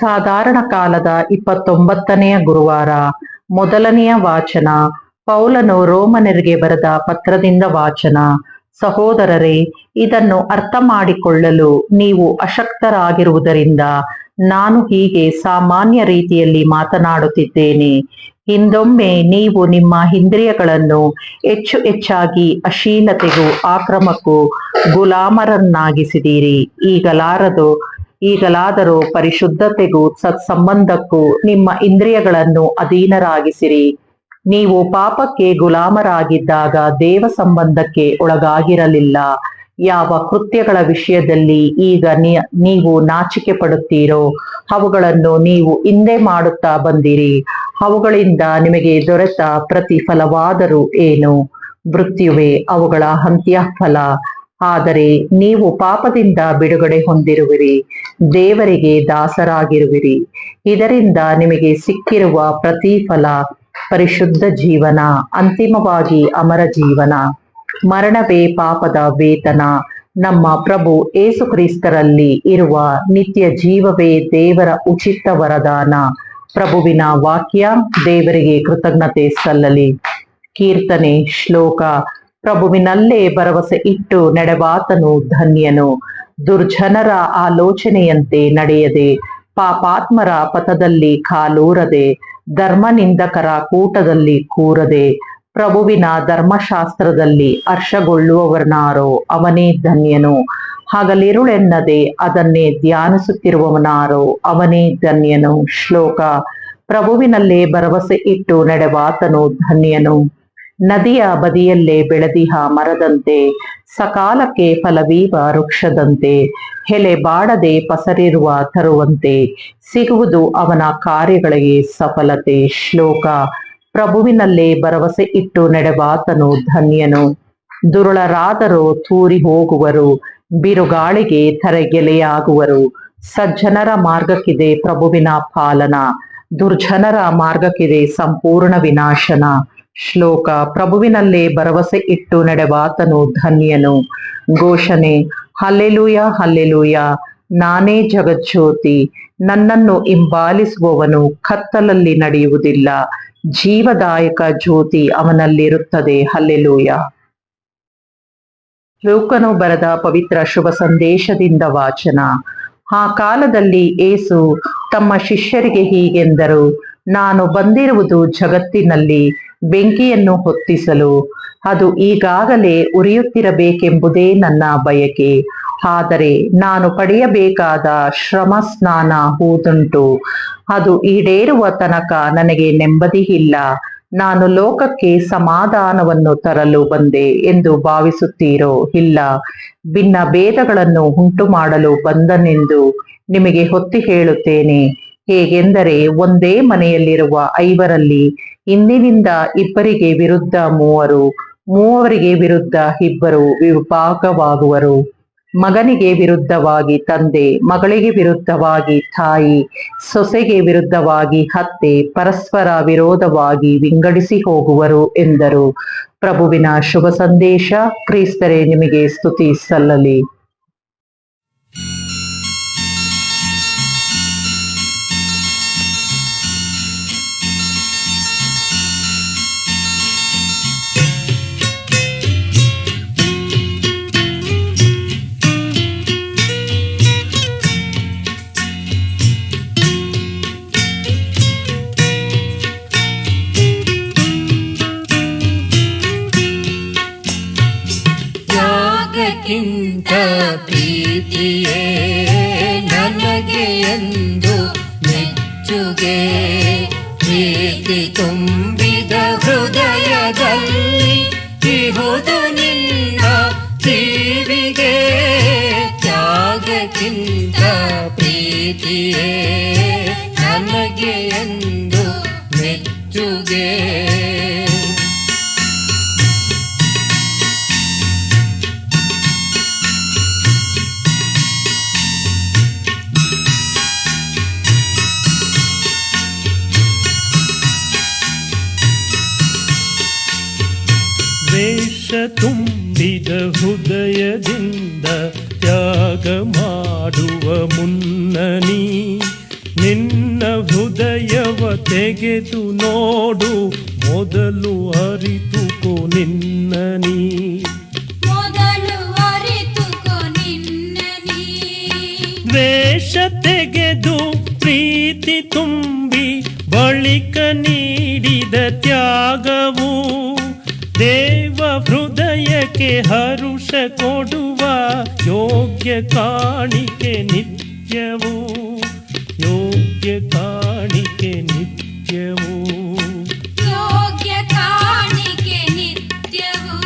ಸಾಧಾರಣ ಕಾಲದ ಇಪ್ಪತ್ತೊಂಬತ್ತನೆಯ ಗುರುವಾರ ಮೊದಲನೆಯ ವಾಚನ, ಪೌಲನು ರೋಮನರಿಗೆ ಬರೆದ ಪತ್ರದಿಂದ ವಾಚನ. ಸಹೋದರರೇ, ಇದನ್ನು ಅರ್ಥ ಮಾಡಿಕೊಳ್ಳಲು ನೀವು ಅಶಕ್ತರಾಗಿರುವುದರಿಂದ ನಾನು ಹೀಗೆ ಸಾಮಾನ್ಯ ರೀತಿಯಲ್ಲಿ ಮಾತನಾಡುತ್ತಿದ್ದೇನೆ. ಹಿಂದೊಮ್ಮೆ ನೀವು ನಿಮ್ಮ ಇಂದ್ರಿಯಗಳನ್ನು ಹೆಚ್ಚು ಹೆಚ್ಚಾಗಿ ಅಶೀಲತೆಗೂ, ಆಕ್ರಮಕ್ಕೂ ಗುಲಾಮರನ್ನಾಗಿಸಿದ್ದೀರಿ. ಈಗಲಾರದು ಈಗಲಾದರೂ ಪರಿಶುದ್ಧತೆಗೂ ಸತ್ಸಂಬಂಧಕ್ಕೂ ನಿಮ್ಮ ಇಂದ್ರಿಯಗಳನ್ನು ಅಧೀನರಾಗಿಸಿರಿ. ನೀವು ಪಾಪಕ್ಕೆ ಗುಲಾಮರಾಗಿದ್ದಾಗ ದೇವ ಸಂಬಂಧಕ್ಕೆ ಒಳಗಾಗಿರಲಿಲ್ಲ. ಯಾವ ಕೃತ್ಯಗಳ ವಿಷಯದಲ್ಲಿ ಈಗ ನೀವು ನಾಚಿಕೆ ಪಡುತ್ತೀರೋ ಅವುಗಳನ್ನು ನೀವು ಹಿಂದೆ ಮಾಡುತ್ತಾ ಬಂದಿರಿ. ಅವುಗಳಿಂದ ನಿಮಗೆ ದೊರೆತ ಪ್ರತಿಫಲವಾದರೂ ಏನು? ಮೃತ್ಯುವೆ ಅವುಗಳ ಅಂತ್ಯಫಲ. ಆದರೆ ನೀವು ಪಾಪದಿಂದ ಬಿಡುಗಡೆ ಹೊಂದಿರುವಿರಿ, ದೇವರಿಗೆ ದಾಸರಾಗಿರುವಿರಿ. ಇದರಿಂದ ನಿಮಗೆ ಸಿಕ್ಕಿರುವ ಪ್ರತಿಫಲ ಪರಿಶುದ್ಧ ಜೀವನ, ಅಂತಿಮವಾಗಿ ಅಮರ ಜೀವನ. ಮರಣವೇ ಪಾಪದ ವೇತನ. ನಮ್ಮ ಪ್ರಭು ಏಸು ಕ್ರಿಸ್ತರಲ್ಲಿ ಇರುವ ನಿತ್ಯ ಜೀವವೇ ದೇವರ ಉಚಿತ ವರದಾನ. ಪ್ರಭುವಿನ ವಾಕ್ಯ ದೇವರಿಗೆ ಕೃತಜ್ಞತೆ ಸಲ್ಲಲಿ. ಕೀರ್ತನೆ ಶ್ಲೋಕ ಪ್ರಭುವಿನಲ್ಲೇ ಭರವಸೆ ಇಟ್ಟು ನಡೆವಾತನು ಧನ್ಯನು. ದುರ್ಜನರ ಆಲೋಚನೆಯಂತೆ ನಡೆಯದೆ, ಪಾಪಾತ್ಮರ ಪಥದಲ್ಲಿ ಕಾಲೂರದೆ ಧರ್ಮನಿಂದಕರ ಕೂಟದಲ್ಲಿ ಕೂರದೆ, ಪ್ರಭುವಿನ ಧರ್ಮಶಾಸ್ತ್ರದಲ್ಲಿ ಹರ್ಷಗೊಳ್ಳುವವನಾರೋ ಅವನೇ ಧನ್ಯನು. ಹಗಲಿರುಳೆನ್ನದೆ ಅದನ್ನೇ ಧ್ಯಾನಿಸುತ್ತಿರುವವನಾರೋ ಅವನೇ ಧನ್ಯನು. ಶ್ಲೋಕ. ಪ್ರಭುವಿನಲ್ಲೇ ಭರವಸೆ ಇಟ್ಟು ನಡೆವಾತನು ಧನ್ಯನು. ನದಿಯ ಬದಿಯಲ್ಲೇ ಬೆಳೆದಿಹ ಮರದಂತೆ, ಸಕಾಲಕ್ಕೆ ಫಲವೀವ ವೃಕ್ಷದಂತೆ ಹೆಲೆ ಬಾಡದೆ ಪಸರಿರುವ ತರುವಂತೆ, ಸಿಗುವುದು ಅವನ ಕಾರ್ಯಗಳಿಗೆ ಸಫಲತೆ. ಶ್ಲೋಕ, ಪ್ರಭುವಿನಲ್ಲೇ ಭರವಸೆ ಇಟ್ಟು ನಡೆವಾತನು ಧನ್ಯನು. ದುರುಳರಾದರೂ ತೂರಿ ಹೋಗುವರು ಬಿರುಗಾಳಿಗೆ ತರೆಗೆಲೆಯಾಗುವರು. ಸಜ್ಜನರ ಮಾರ್ಗಕ್ಕಿದೆ ಪ್ರಭುವಿನ ಪಾಲನ, ದುರ್ಜನರ ಮಾರ್ಗಕ್ಕಿದೆ ಸಂಪೂರ್ಣ ವಿನಾಶನ. ಶ್ಲೋಕ, ಪ್ರಭುವಿನಲ್ಲೇ ಭರವಸೆ ಇಟ್ಟು ನಡೆವಾತನು ಧನ್ಯನು. ಘೋಷಣೆ, ಹಲ್ಲೆಲೂಯ ಹಲ್ಲೆಲೂಯ, ನಾನೇ ಜಗಜ್ಯೋತಿ. ನನ್ನನ್ನು ಹಿಂಬಾಲಿಸುವವನು ಕತ್ತಲಲ್ಲಿ ನಡೆಯುವುದಿಲ್ಲ. ಜೀವದಾಯಕ ಜ್ಯೋತಿ ಅವನಲ್ಲಿರುತ್ತದೆ. ಹಲ್ಲೆಲೂಯ. ಲೋಕನು ಬರೆದ ಪವಿತ್ರ ಶುಭ ಸಂದೇಶದಿಂದ ವಾಚನ. ಆ ಕಾಲದಲ್ಲಿ ಏಸು ತಮ್ಮ ಶಿಷ್ಯರಿಗೆ ಹೀಗೆಂದರು, ನಾನು ಬಂದಿರುವುದು ಜಗತ್ತಿನಲ್ಲಿ ಬೆಂಕಿಯನ್ನು ಹೊತ್ತಿಸಲು. ಅದು ಈಗಾಗಲೇ ಉರಿಯುತ್ತಿರಬೇಕೆಂಬುದೇ ನನ್ನ ಬಯಕೆ. ಆದರೆ ನಾನು ಪಡೆಯಬೇಕಾದ ಶ್ರಮ ಸ್ನಾನ ಹೂದುಂಟು. ಅದು ಈಡೇರುವ ತನಕ ನನಗೆ ನೆಮ್ಮದಿ ಇಲ್ಲ. ನಾನು ಲೋಕಕ್ಕೆ ಸಮಾಧಾನವನ್ನು ತರಲು ಬಂದೆ ಎಂದು ಭಾವಿಸುತ್ತೀರೋ ಇಲ್ಲ. ಭಿನ್ನ ಭೇದಗಳನ್ನು ಉಂಟು ಮಾಡಲು ಬಂದನೆಂದು ನಿಮಗೆ ಹೊತ್ತಿ ಹೇಳುತ್ತೇನೆ. ಹೇಗೆಂದರೆ ಒಂದೇ ಮನೆಯಲ್ಲಿರುವ ಐವರಲ್ಲಿ ಇಂದಿನಿಂದ ಇಬ್ಬರಿಗೆ ವಿರುದ್ಧ ಮೂವರು, ಮೂವರಿಗೆ ವಿರುದ್ಧ ಇಬ್ಬರು ವಿಭಾಗವಾಗುವರು ಮಗನಿಗೆ ವಿರುದ್ಧವಾಗಿ ತಂದೆ, ಮಗಳಿಗೆ ವಿರುದ್ಧವಾಗಿ ತಾಯಿ, ಸೊಸೆಗೆ ವಿರುದ್ಧವಾಗಿ ಹತ್ತೆ ಪರಸ್ಪರ ವಿರೋಧವಾಗಿ ವಿಂಗಡಿಸಿ ಹೋಗುವರು ಎಂದರು. ಪ್ರಭುವಿನ ಶುಭ ಸಂದೇಶ, ಕ್ರೀಸ್ತರೇ, ನಿಮಗೆ ಸ್ತುತಿ ಸಲ್ಲಲಿ. ಎಂದು ಮೆಚ್ಚುಗೆ ಪ್ರೀತಿ ತುಂಬಿದ ಹೃದಯದಲ್ಲಿ ಇಹುದು ನಿನ್ನ ಜೀವಿಗೆ ತ್ಯಾಗಕ್ಕಿಂತ ಪ್ರೀತಿಯೇ ನನಗೆ ಎಂದು ಮೆಚ್ಚುಗೆ. ವೇಷ ತುಂಬಿದ ಹೃದಯದಿಂದ ತ್ಯಾಗ ಮಾಡುವ ಮುನ್ನನಿ. ನಿನ್ನ ಹೃದಯವ ತೆಗೆದು ನೋಡು ಮೊದಲು ಅರಿತುಕೋ ನಿನ್ನನಿ. ವೇಷ ತೆಗೆದು ಪ್ರೀತಿ ತುಂಬಿ ಬಳಿಕ ನೀಡಿದ ತ್ಯಾಗವು ದೇವ ಹೃದಯಕ್ಕೆ ಹರುಷ ಕೊಡುವ ಯೋಗ್ಯ ಕಾಣಿಕೆ ನಿತ್ಯವು, ಯೋಗ್ಯ ಕಾಣಿಕೆ ನಿತ್ಯವು. ಯೋಗ್ಯ ಕಾಣಿಕೆ ನಿತ್ಯವೂ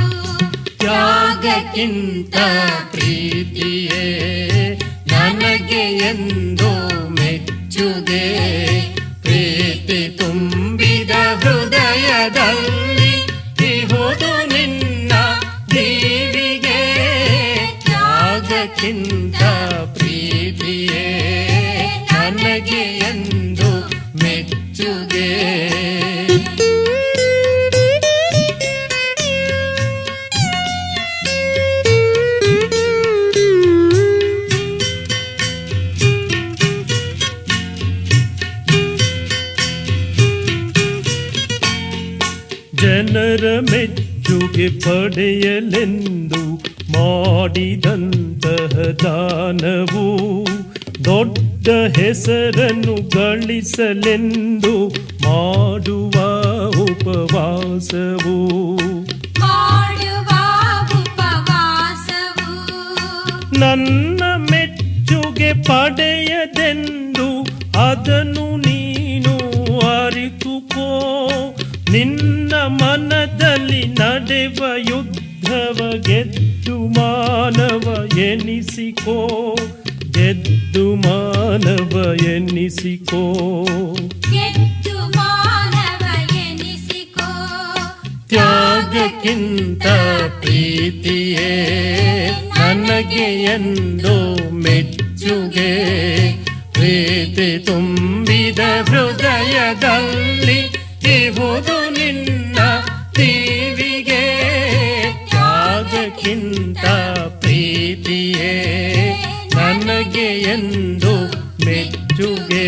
ತ್ಯಾಗಕ್ಕಿಂತ ಪ್ರೀತಿಯೇ, ನನಗೆ ಎಂದು ಮೆಚ್ಚುಗೆ. ಜನರ ಮೆಚ್ಚುಗೆ ಪಡೆಯಲೆಂದು ಮಾಡಿದಂತಹ ದಾನವು ದೊಡ್ಡ ಹೆಸರನ್ನು ಗಳಿಸಲೆಂದು ಮಾಡುವ ಉಪವಾಸವು. ನನ್ನ ಮೆಚ್ಚುಗೆ ಪಡೆಯದೆಂದು ಅದನ್ನು ನಡೆವ ಯುದ್ಧವ ಗೆದ್ದು ಮಾನವ ಎನಿಸಿಕೋ. ಗೆದ್ದು ಮಾನವ ಎನಿಸಿಕೋ ತ್ಯಾಗಕ್ಕಿಂತ ಪ್ರೀತಿಯೇ ನನಗೆ ಎಂದು ಮೆಚ್ಚುಗೆ ಪ್ರೀತಿ ತುಂಬಿದ ಹೃದಯದಲ್ಲಿ ಎಂದು ಮೆಚ್ಚುಗೆ